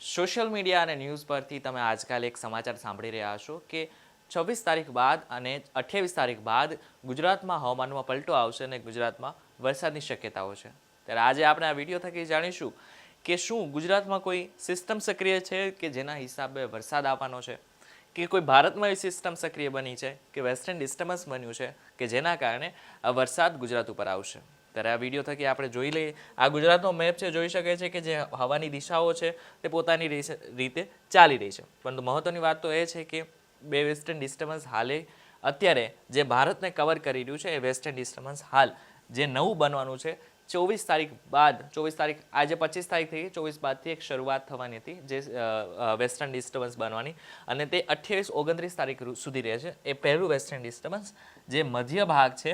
Social media અને news પરથી તમે આજકાલ એક સમાચાર સાંભળી રહ્યા છો કે છવ્વીસ તારીખ બાદ અને અઠ્યાવીસ તારીખ બાદ ગુજરાતમાં હવામાનમાં પલટો આવશે અને ગુજરાતમાં વરસાદની શક્યતાઓ છે. ત્યારે આજે આપણે આ વીડિયો થકી જાણીશું કે શું ગુજરાતમાં કોઈ સિસ્ટમ સક્રિય છે કે જેના હિસાબે વરસાદ આવવાનો છે? કે કોઈ ભારતમાં એવી સિસ્ટમ સક્રિય બની છે? કે વેસ્ટર્ન ડિસ્ટર્બન્સ બન્યું છે? કે જેના કારણે આ વરસાદ ગુજરાત ઉપર આવશે? ત્યારે આ વીડિયો થકી આપણે જોઈ લઈએ. આ ગુજરાતનો મેપ છે, જોઈ શકે છે કે જે હવાની દિશાઓ છે, તે પોતાની રીતે ચાલી રહી છે. પરંતુ મહત્ત્વની વાત તો એ છે કે બે વેસ્ટર્ન ડિસ્ટર્બન્સ હાલે. અત્યારે જે ભારતને કવર કરી રહ્યું છે, એ વેસ્ટર્ન ડિસ્ટર્બન્સ હાલ જે નવું બનવાનું છે, ચોવીસ તારીખ બાદ, ચોવીસ તારીખ, આજે પચીસ તારીખ થઈ ચોવીસ બાદથી એક શરૂઆત થવાની હતી, જે વેસ્ટર્ન ડિસ્ટર્બન્સ બનવાની. અને તે અઠ્યાવીસ, ઓગણત્રીસ તારીખ સુધી રહે છે. એ પહેલું વેસ્ટર્ન ડિસ્ટર્બન્સ જે મધ્ય ભાગ છે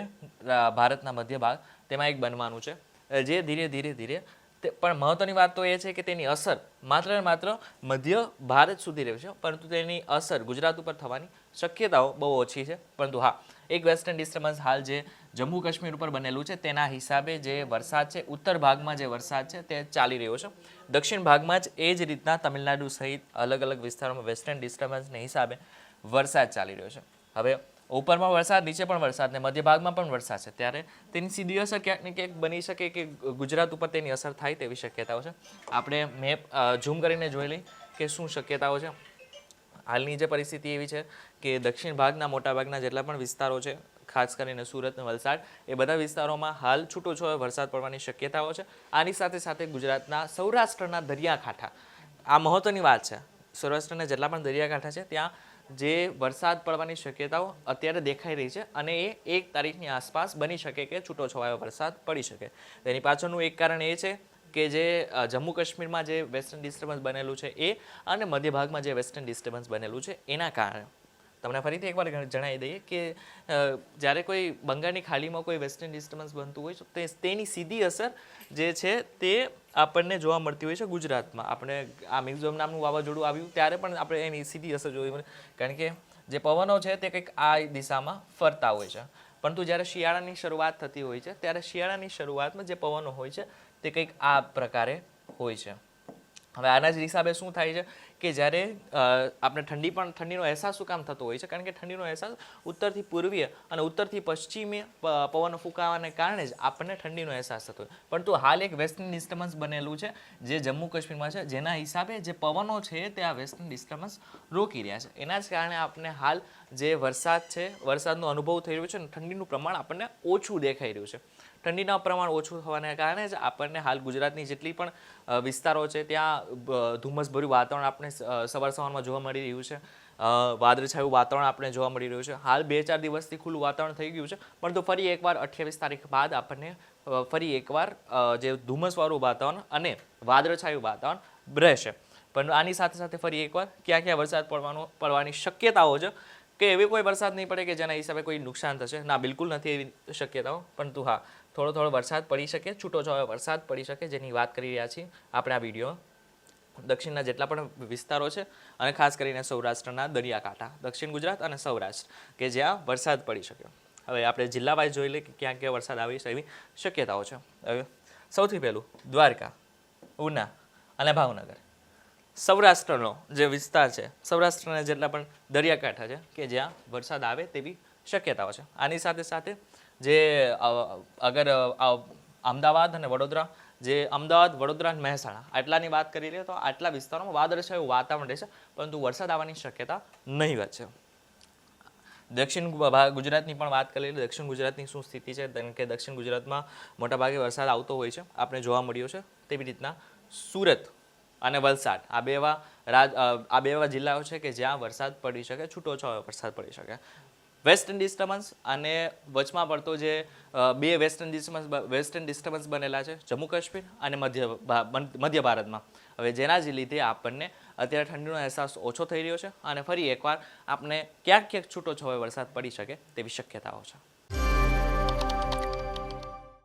ભારતના મધ્ય ભાગ તેમાં એક બનવાનું છે. જે ધીરે ધીરે ધીરે પણ મહત્વની વાત તો એ છે કે તેની અસર માત્ર ને માત્ર મધ્ય ભારત સુધી રહેશે પરંતુ તેની અસર ગુજરાત ઉપર થવાની શક્યતાઓ બહુ ઓછી છે. પરંતુ હા, એક વેસ્ટર્ન ડિસ્ટર્બન્સ હાલ જે જમ્મુ કાશ્મીર ઉપર બનેલું છે, તેના હિસાબે જે વરસાદ છે, ઉત્તર ભાગમાં જે વરસાદ છે, તે ચાલી રહ્યો છે. દક્ષિણ ભાગમાં જ એ જ રીતના તમિલનાડુ સહિત અલગ અલગ વિસ્તારોમાં વેસ્ટર્ન ડિસ્ટર્બન્સને હિસાબે વરસાદ ચાલી રહ્યો છે. હવે ઉપરમાં વરસાદ, નીચે પણ વરસાદ ને મધ્ય ભાગમાં પણ વરસાદ છે. ત્યારે તેની સીધી અસર ક્યાંક ને ક્યાંક બની શકે કે ગુજરાત ઉપર તેની અસર થાય તેવી શક્યતાઓ છે. આપણે મેપ ઝૂમ કરીને જોઈ લઈ કે શું શક્યતાઓ છે. હાલની જે પરિસ્થિતિ એવી છે કે દક્ષિણ ભાગના મોટાભાગના જેટલા પણ વિસ્તારો છે, ખાસ કરીને સુરત અને વલસાડ, એ બધા વિસ્તારોમાં હાલ છૂટોછવાયો વરસાદ પડવાની શક્યતાઓ છે. આની સાથે સાથે ગુજરાતના સૌરાષ્ટ્રના દરિયાકાંઠા, આ મહત્ત્વની વાત છે. સૌરાષ્ટ્રના જેટલા પણ દરિયાકાંઠા છે, ત્યાં જે વરસાદ પડવાની શક્યતાઓ અત્યારે દેખાઈ રહી છે અને એ એક તારીખની આસપાસ બની શકે કે છૂટોછવાયો વરસાદ પડી શકે. તેની પાછળનું એક કારણ એ છે કે જે જમ્મુ કાશ્મીરમાં જે વેસ્ટર્ન ડિસ્ટર્બન્સ બનેલું છે એ અને મધ્ય ભાગમાં જે વેસ્ટર્ન ડિસ્ટર્બન્સ બનેલું છે એના કારણે. તમને ફરીથી એકવાર જણાવી દઈએ કે જ્યારે કોઈ બંગાળની ખાડીમાં કોઈ વેસ્ટર્ન ડિસ્ટર્બન્સ બનતું હોય તો તે તેની સીધી અસર જે છે તે આપણને જોવા મળતી હોય છે ગુજરાતમાં. આપણે આ મિઝોરમ નામનું વાવાઝોડું આવ્યું ત્યારે પણ આપણે એની સીધી અસર જોઈ કારણ કે જે પવનો છે તે કંઈક આ દિશામાં ફરતા હોય છે. પરંતુ જ્યારે શિયાળાની શરૂઆત થતી હોય છે, ત્યારે શિયાળાની શરૂઆતમાં જે પવનો હોય છે તે કંઈક આ પ્રકારે હોય છે. હવે આના જ હિસાબે શું થાય છે કે જ્યારે આપણે ઠંડી પણ, ઠંડીનો અહેસાસ શું કામ થતો હોય છે? કારણ કે ઠંડીનો અહેસાસ ઉત્તરથી પૂર્વીય અને ઉત્તરથી પશ્ચિમીય પવન પવનો ફૂંકાવાને કારણે જ આપણને ઠંડીનો અહેસાસ થતો હોય. પરંતુ હાલ એક વેસ્ટર્ન ડિસ્ટર્બન્સ બનેલું છે, જે જમ્મુ કાશ્મીરમાં છે. જેના હિસાબે જે પવનો છે તે આ વેસ્ટર્ન ડિસ્ટર્બન્સ રોકી રહ્યા છે. એના જ કારણે આપણને હાલ જે વરસાદ છે, વરસાદનો અનુભવ થઈ રહ્યો છે અને ઠંડીનું પ્રમાણ આપણને ઓછું દેખાઈ રહ્યું છે. ઠંડીના પ્રમાણ ઓછું થવાને કારણે જ આપણને હાલ ગુજરાતની જેટલી પણ વિસ્તારો છે, ત્યાં ધુમ્મસભર્યું વાતાવરણ આપણે સવાર સવારમાં જોવા મળી રહ્યું છે. વાદળછાયું વાતાવરણ આપણે જોવા મળી રહ્યું છે. હાલ બે ચાર દિવસથી ખુલ્લું વાતાવરણ થઈ ગયું છે, પરંતુ ફરી એકવાર અઠ્યાવીસ તારીખ બાદ આપણને ફરી એકવાર જે ધુમ્મસવાળું વાતાવરણ અને વાદળછાયું વાતાવરણ રહેશે. પણ આની સાથે સાથે ફરી એકવાર ક્યાં ક્યાં વરસાદ પડવાનો, પડવાની શક્યતાઓ છે કે એવી કોઈ વરસાદ નહીં પડે કે જેના હિસાબે કોઈ નુકસાન થશે? ના, બિલકુલ નથી એવી શક્યતાઓ પરંતુ હા, થોડો થોડો વરસાદ પડી શકે, છૂટો છવાયો વરસાદ પડી શકે જેની વાત કરી રહ્યા છીએ આપણે આ વીડિયો. દક્ષિણના જેટલા પણ વિસ્તારો છે અને ખાસ કરીને સૌરાષ્ટ્રના દરિયાકાંઠા, દક્ષિણ ગુજરાત અને સૌરાષ્ટ્ર, કે જ્યાં વરસાદ પડી શકે હવે આપણે જિલ્લા વાઇઝ જોઈ લઈએ કે ક્યાં ક્યાં વરસાદ આવી એવી શક્યતાઓ છે. હવે સૌથી પહેલું દ્વારકા, ઉના અને ભાવનગર. સૌરાષ્ટ્રનો જે વિસ્તાર છે, સૌરાષ્ટ્રના જેટલા પણ દરિયાકાંઠા છે કે જ્યાં વરસાદ આવે તેવી શક્યતાઓ છે. આની સાથે સાથે જે અગર અમદાવાદ અને વડોદરા, જે અમદાવાદ, વડોદરા અને મહેસાણા, આટલાની વાત કરી લઈએ તો આટલા વિસ્તારોમાં વાદળછાયું વાતાવરણ રહેશે, પરંતુ વરસાદ આવવાની શક્યતા નહીવત છે. દક્ષિણ ગુજરાતની પણ વાત કરી લઈએ, દક્ષિણ ગુજરાતની શું સ્થિતિ છે કે દક્ષિણ ગુજરાતમાં મોટાભાગે વરસાદ આવતો હોય છે, આપણે જોવા મળ્યો છે, તેવી રીતના સુરત અને વલસાડ. આ બે એવા રાજ આ બે એવા જિલ્લાઓ છે કે જ્યાં વરસાદ પડી શકે, છૂટો છવાયો વરસાદ પડી શકે. વેસ્ટર્ન ડિસ્ટર્બન્સ અને વચમાં પડતો જે બે વેસ્ટર્ન ડિસ્ટર્બન્સ વેસ્ટર્ન ડિસ્ટર્બન્સ બનેલા છે, જમ્મુ કાશ્મીર અને મધ્ય મધ્ય ભારતમાં. હવે જેના જ લીધે આપણને અત્યારે ઠંડીનો અહેસાસ ઓછો થઈ રહ્યો છે અને ફરી એકવાર આપણે ક્યાંક ક્યાંક છૂટો છવાયો વરસાદ પડી શકે તેવી શક્યતાઓ છે.